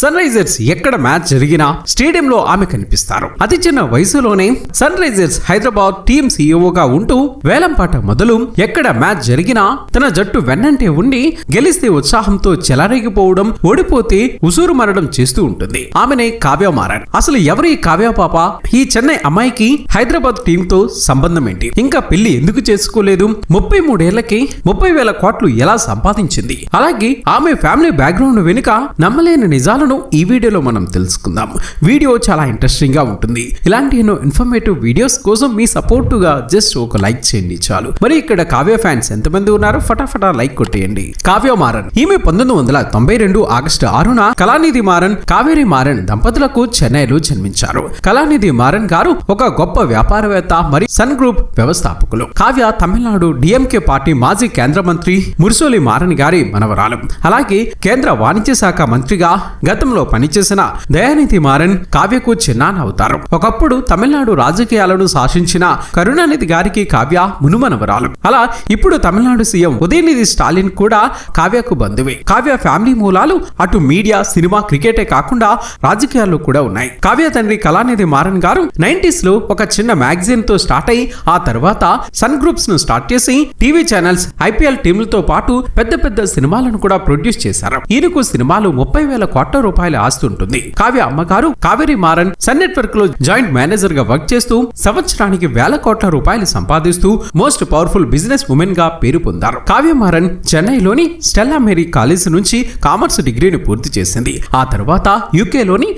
Sun Risers ఎక్కడ match జరిగినా స్టేడియంలో ఆమె కనిపిస్తారు. అతి చిన్న వయసులోనే సన్ రైజర్స్ హైదరాబాద్ టీం సీఈఓగా ఉంటూ వేలంపాట మొదలు ఎక్కడ మ్యాచ్ జరిగినా తన జట్టు వెన్నంటే ఉండి గెలిస్తే ఉత్సాహంతో చెలరేగిపోవడం ఓడిపోతే ఉసూరు మరడం చేస్తూ ఉంటుంది. ఆమెనే కావ్య మారాన్. అసలు ఎవరి ఈ కావ్య పాప? ఈ చెన్నై అమ్మాయికి హైదరాబాద్ టీం తో సంబంధం ఏంటి? ఇంకా పెళ్ళి ఎందుకు చేసుకోలేదు? ముప్పై మూడేళ్ళకి ముప్పై వేల కోట్లు ఎలా సంపాదించింది? అలాగే ఆమె ఫ్యామిలీ బ్యాక్గ్రౌండ్ వెనుక నమ్మలేని కారణం ఈ వీడియోలో మనం తెలుసుకుందాం. వీడియో చాలా ఇంట్రెస్టింగ్గా ఉంటుంది. ఇలాంటి ఎన్నో ఇన్ఫర్మేటివ్ వీడియోస్ కోసం మీ సపోర్టుగా జస్ట్ ఒక లైక్ చేయండి చాలు. మరి ఇక్కడ కావ్య ఫ్యాన్స్ ఎంతమంది ఉన్నారో? ఫటాఫటా లైక్ కొట్టేయండి. కావ్య మారన్. ఈమె పంతొమ్మిది వందల తొంభై రెండు ఆగస్టు ఆరున కళానిధి మారన్ కావేరి మారన్ దంపతులకు చెన్నైలో జన్మించారు. కళానిధి మారన్ గారు ఒక గొప్ప వ్యాపారవేత్త మరియు సన్ గ్రూప్ వ్యవస్థాపకులు. కావ్య తమిళనాడు డిఎంకే పార్టీ మాజీ కేంద్ర మంత్రి మురిసోలి మారన్ గారి మనవరాలు. అలాగే కేంద్ర వాణిజ్య శాఖ మంత్రిగా గతంలో పనిచేసిన దయానిధి మారన్ కావ్యకు చిన్నాన అవుతారు. ఒకప్పుడు తమిళనాడు రాజకీయాలను శాసించిన కరుణానిధి గారికి కావ్య మునుమనవరాలు. అలా ఇప్పుడు తమిళనాడు సీఎం ఉదయనిధి స్టాలిన్ కూడా కావ్యకు బంధువే. కావ్య ఫ్యామిలీ మూలాలు అటు మీడియా సినిమా క్రికెటే కాకుండా రాజకీయాల్లో కూడా ఉన్నాయి. కావ్య తండ్రి కళానిధి మారన్ గారు నైన్టీస్లో ఒక చిన్న మ్యాగజైన్తో స్టార్ట్ అయి ఆ తర్వాత సన్ గ్రూప్స్ను స్టార్ట్ చేసి టీవీ ఛానల్స్ ఐపీఎల్ టీంలతో పాటు పెద్ద పెద్ద సినిమాలను కూడా ప్రొడ్యూస్ చేశారు. ఈయనకు సినిమాలు ముప్పై వేల కోట్ల రూపాయల ఆస్తి ఉంటుంది. కావ్య అమ్మగారు కావేరి మారన్ సన్ నెట్వర్క్లో జాయింట్ మేనేజర్గా వర్క్ చేస్తూ సంవత్సరానికి వేల కోట్ల రూపాయలు సంపాదిస్తూ మోస్ట్ పవర్ఫుల్ బిజినెస్ ఉమెన్గా పేరు పొందారు. కావ్య మారన్ చెన్నైలోని స్టెల్లా మేరీ కాలేజ్ నుంచి కామర్స్ డిగ్రీని పూర్తి చేసింది. ఆ తర్వాత యూకే లోని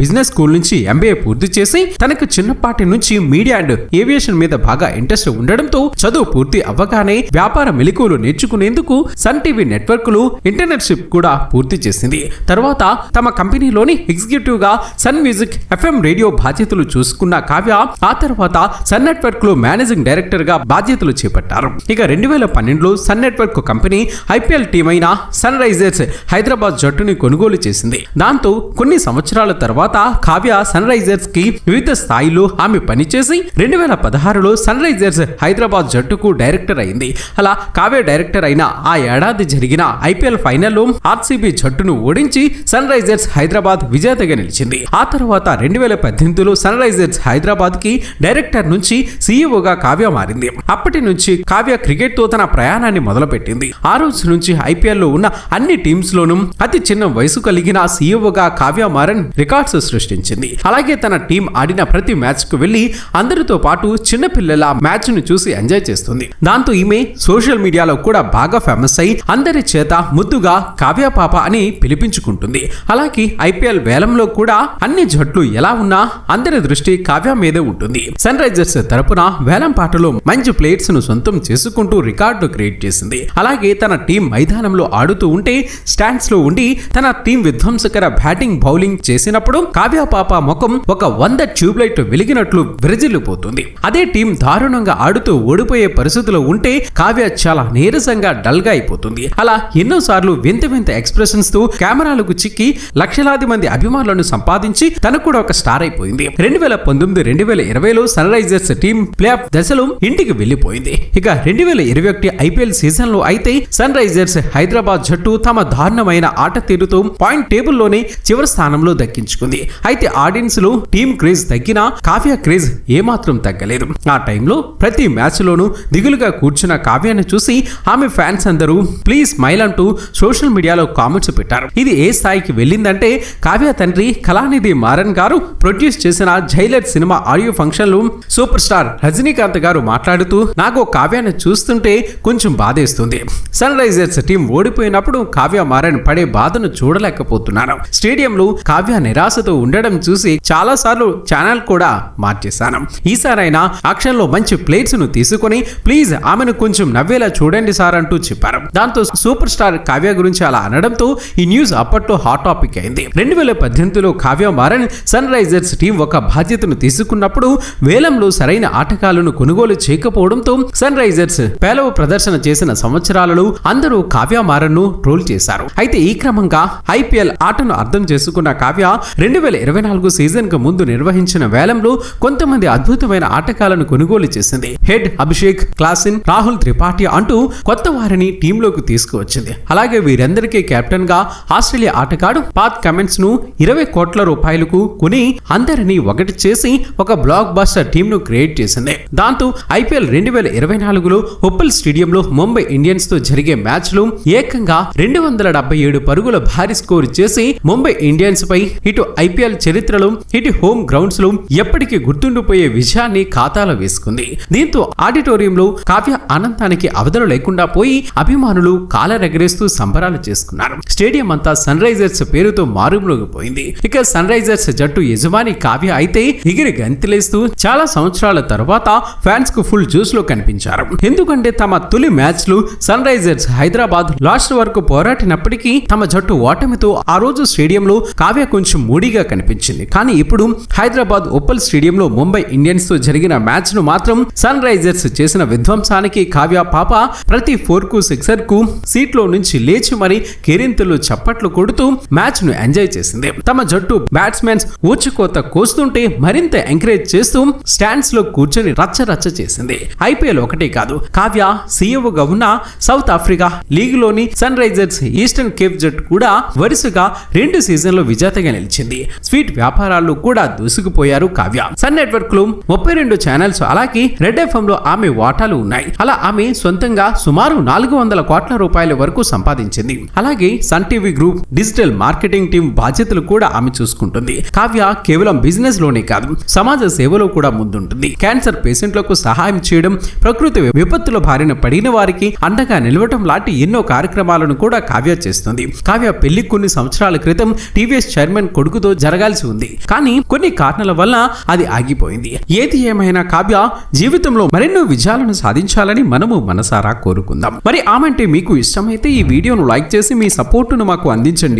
బిజినెస్ స్కూల్ నుంచి ఎంబీఏ పూర్తి చేసి తనకు చిన్నపాటి నుంచి మీడియా అండ్ ఏవియేషన్ మీద బాగా ఇంట్రెస్ట్ ఉండడంతో చదువు పూర్తి అవ్వగానే వ్యాపార మెలకువలు నేర్చుకునేందుకు సన్ టీవీ నెట్వర్క్లు ఇంటర్నెట్షిప్ కూడా పూర్తి చేసింది. తర్వాత తమ కంపెనీలోని ఎగ్జిక్యూటివ్గా సన్ మ్యూజిక్ ఎఫ్ఎం రేడియో బాధ్యతలు చూసుకున్న కావ్య ఆ తర్వాత సన్ నెట్వర్క్లో మేనేజింగ్ డైరెక్టర్గా బాధ్యతలు చేపట్టారు. ఇక రెండు వేల పన్నెండులో Sun network company IPL team అయిన సన్ రైజర్స్ హైదరాబాద్ జట్టుని కొనుగోలు చేసింది. దాంతో కొన్ని సంవత్సరాల తర్వాత కావ్య సన్ రైజర్స్కి వివిధ స్థాయిలో ఆమె పనిచేసి రెండు వేల పదహారులో సన్ రైజర్స్ హైదరాబాద్ జట్టుకు డైరెక్టర్ అయింది. అలా కావ్య డైరెక్టర్ అయిన ఆ ఏడాది జరిగిన ఐపీఎల్ ఫైనల్లో ఆర్సీబీ జట్టును ఓడించి సన్ రైజర్స్ హైదరాబాద్ విజేతగా నిలిచింది. ఆ తర్వాత రెండు వేల పద్దెనిమిదిలో సన్ రైజర్స్ హైదరాబాద్కి డైరెక్టర్ నుంచి సీఈఓగా కావ్య మారింది. అప్పటి నుంచి కావ్య క్రికెట్తో తన ప్రయాణాన్ని మొదలుపెట్టింది. ఆ రోజు నుంచి ఐపీఎల్లో ఉన్న అన్ని టీమ్స్ లోనూ అతి చిన్న వయసు కలిగిన సీఈఓగా కావ్య మారన్ రికార్డ్స్ సృష్టించింది. అలాగే తన టీం ఆడిన ప్రతి మ్యాచ్కు వెళ్ళి అందరితో పాటు చిన్న పిల్లల మ్యాచ్ను చూసి ఎంజాయ్ చేస్తుంది. దాంతో ఈమె సోషల్ మీడియాలో కూడా బాగా ఫేమస్ అయి అందరి చేత ముద్దుగా కావ్య పాప అని పిలిపించుకుంటుంది. అలాగే ఐపీఎల్ వేలంలో కూడా అన్ని జట్లు ఎలా ఉన్నా అందరి దృష్టి కావ్య మీదే ఉంటుంది. సన్ రైజర్స్ తరపున వేలం పాటలో మంచి ప్లేయర్స్ను సొంతం చేసుకుంటూ రికార్డు క్రియేట్ చేసింది. అలాగే తన టీం మైదానంలో ఆడుతూ ఉంటే స్టాండ్స్లో ఉండి తన టీం విధ్వంసకర బ్యాటింగ్ బౌలింగ్ చేసినప్పుడు కావ్య పాప ముఖం ఒక వంద ట్యూబ్ లైట్ వెలిగినట్లు విరజిల్లిపోతుంది. అదే టీం దారుణంగా ఆడుతూ ఓడిపోయే పరిస్థితిలో ఉంటే కావ్య చాలా నీరసంగా డల్గా అయిపోతుంది. అలా ఎన్నో సార్లు వింత వింత ఎక్స్ప్రెషన్స్తో కెమెరాలకు చిక్కి లక్షలాది మంది అభిమానులను సంపాదించి తను కూడా ఒక స్టార్ అయిపోయింది. రెండు వేల పంతొమ్మిది రెండు వేల ఇరవైలో Sunrisers team play off దశలో ఇంటికి వెళ్ళిపోయింది ఇక రెండు వేల ఇరవై ఒకటి ఐపీఎల్ సీజన్లో అయితే సన్ రైజర్స్ హైదరాబాద్ జట్టు తమ దారుణమైన ఆట తీరుతో పాయింట్ టేబుల్లోనే చివరి స్థానంలో దక్కించుకుంది. అయితే ఆడియన్స్లో టీం క్రేజ్ తగ్గినా కావ్య క్రేజ్ ఏమాత్రం తగ్గలేదు. ఆ టైంలో ప్రతి మ్యాచ్ లోనూ దిగులుగా కూర్చున్న కావ్యాన్ని చూసి ఆమె ఫ్యాన్స్ అందరూ ప్లీజ్ స్మైల్ అంటూ సోషల్ మీడియాలో కామెంట్స్ పెట్టారు. ఇది ఏ స్థాయికి వెళ్ళిందంటే కావ్య తండ్రి కళానిధి మారన్ గారు ప్రొడ్యూస్ చేసిన జైలర్ సినిమా ఆడియో ఫంక్షన్లు సూపర్ స్టార్ రజనీకాంత్ గారు మాట్లాడుతూ నాకు కావ్యాన్ని చూస్తుంటే కొంచెం బాధేస్తుంది. సన్ రైజర్స్ టీం ఓడిపోయినప్పుడు కావ్య మారన్ పడే బాధను చూడలేకపోతున్నాను. స్టేడియంలో కావ్య నిరాశతో ఉండడం చూసి చాలా సార్లు ఛానల్ కూడా మార్చేశాను. ఈసారైనా ఆక్షన్లో మంచి ప్లేట్స్ను తీసుకొని ప్లీజ్ ఆమెను కొంచెం నవ్వేలా చూడండి సార్ అంటూ చెప్పారు. దాంతో సూపర్ స్టార్ కావ్య గురించి అలా అనడంతో ఈ న్యూస్ అప్పట్లో హాట్ టాపిక్ అయింది. రెండు వేల పద్దెనిమిదిలో Kavya Maran Sunrisers team ఒక బాధ్యతను తీసుకున్నప్పుడు వేలంలో సరైన ఆటగాళ్ళను కొనుగోలు చేయకపోవడంతో సన్ రైజర్స్ పేలవ ప్రదర్శన చేసిన సంవత్సరాలలో అందరూ కావ్య మారన్ను ట్రోల్ చేశారు. అయితే ఈ క్రమంగా ఐపీఎల్ ఆటను అర్థం చేసుకున్న కావ్య రెండు వేల ఇరవై నాలుగు సీజన్కు ముందు నిర్వహించిన వేలంలో కొంతమంది అద్భుతమైన ఆటగాళ్ళను కొనుగోలు చేసింది. హెడ్ అభిషేక్ క్లాసిన్ రాహుల్ త్రిపాఠి అంటూ కొత్త వారిని టీంలోకి తీసుకువచ్చింది. అలాగే వీరందరికీ కెప్టెన్గా ఆస్ట్రేలియా ఆట ఆటగాడు పాత్ కమెంట్స్ను ఇరవై కోట్ల రూపాయలకు కొని అందరినీ ఒకటి చేసి ఒక బ్లాక్ బాస్టర్ టీమ్ను క్రియేట్ చేసింది. దాంతో ఐపీఎల్ రెండు వేల ఇరవై నాలుగులో ఉప్పల్ స్టేడియంలో ముంబై ఇండియన్స్తో జరిగే మ్యాచ్లో ఏకంగా రెండు వందల డెబ్బై ఏడు పరుగుల భారీ స్కోర్ చేసి ముంబై ఇండియన్స్ పై ఇటు ఐపీఎల్ చరిత్రలో ఇటు హోమ్ గ్రౌండ్స్లో ఎప్పటికీ గుర్తుండిపోయే విజయాన్ని ఖాతాలో వేసుకుంది. దీంతో ఆడిటోరియంలో కావ్య ఆనందానికి అవధులు లేకుండా పోయి అభిమానులు కాలరెగరేస్తూ సంబరాలు చేసుకున్నారు. స్టేడియం అంతా సన్ రైజర్స్ పేరుతో మారుమోగిపోయింది ఇక సన్ రైజర్స్ జట్టు యజమాని కావ్య అయితే ఎగిరి గంతిలేస్తూ చాలా సంవత్సరాల తర్వాత ఫ్యాన్స్కు ఫుల్ జ్యూస్లో కనిపించారు. ఎందుకంటే తమ తొలి మ్యాచ్లు సన్ రైజర్స్ హైదరాబాద్ లాస్ట్ వరకు పోరాటినప్పటికీ తమ జట్టు ఓటమితో ఆ రోజు స్టేడియంలో కావ్య కొంచెం మూడీగా కనిపించింది. కానీ ఇప్పుడు హైదరాబాద్ ఉప్పల్ స్టేడియంలో ముంబై ఇండియన్స్తో జరిగిన మ్యాచ్ను మాత్రం సన్ రైజర్స్ చేసిన విధ్వంసానికి కావ్య పాప ప్రతి ఫోర్కు సిక్సర్కు సీట్లో నుంచి లేచి మరి కేరింతలు చప్పట్లు కొడుతూ మ్యాచ్ను ఎంజాయ్ చేసింది. తమ జట్టు బ్యాట్స్మెన్స్ ఊచుకోత కోస్తుంటే మరింత ఎంకరేజ్ చేస్తూ స్టాండ్స్లో కూర్చొని రచ్చ రచ్చ చేసింది. ఐపీఎల్ ఒకటే కాదు. కావ్య సీఈఓగా ఉన్న సౌత్ ఆఫ్రికా లీగ్లోని సన్ రైజర్స్ ఈస్టర్న్ కేప్ జట్టు కూడా వరుసగా రెండు సీజన్లు విజేతగా నిలిచింది. స్వీట్ వ్యాపారాల్లో కూడా దూసుకుపోయారు కావ్య. సన్ నెట్వర్క్లో ముప్పై రెండు ఛానల్స్ అలాగే రెడ్ ఎఫ్ఎం లో ఆమె వాటాలు ఉన్నాయి. అలా ఆమె సొంతంగా సుమారు నాలుగు వందల కోట్ల రూపాయల వరకు సంపాదించింది. అలాగే Sun TV group digital marketing team బాధ్యతలు కూడా ఆమె చూసుకుంటుంది. కావ్య కేవలం బిజినెస్లోనే కాదు సమాజ సేవలో కూడా ముందుంటుంది. క్యాన్సర్ పేషెంట్లకు సహాయం చేయడం ప్రకృతి విపత్తుల బారిన పడిన వారికి అండగా నిలవటం లాంటి ఎన్నో కార్యక్రమాలను కూడా కావ్య చేస్తుంది. కావ్య పెళ్ళి కొన్ని సంవత్సరాల క్రితం టీవీఎస్ చైర్మన్ కొడుకుతో జరగాల్సి ఉంది. కానీ కొన్ని కారణాల వల్ల అది ఆగిపోయింది. ఏది ఏమైనా కావ్య జీవితంలో మరెన్నో విజయాలను సాధించాలని మనము మనసారా కోరుకుందాం. మరి ఆమంటే మీకు ఇష్టమైతే ఈ వీడియోను లైక్ చేసి మీ సపోర్టును మాకు అందించండి.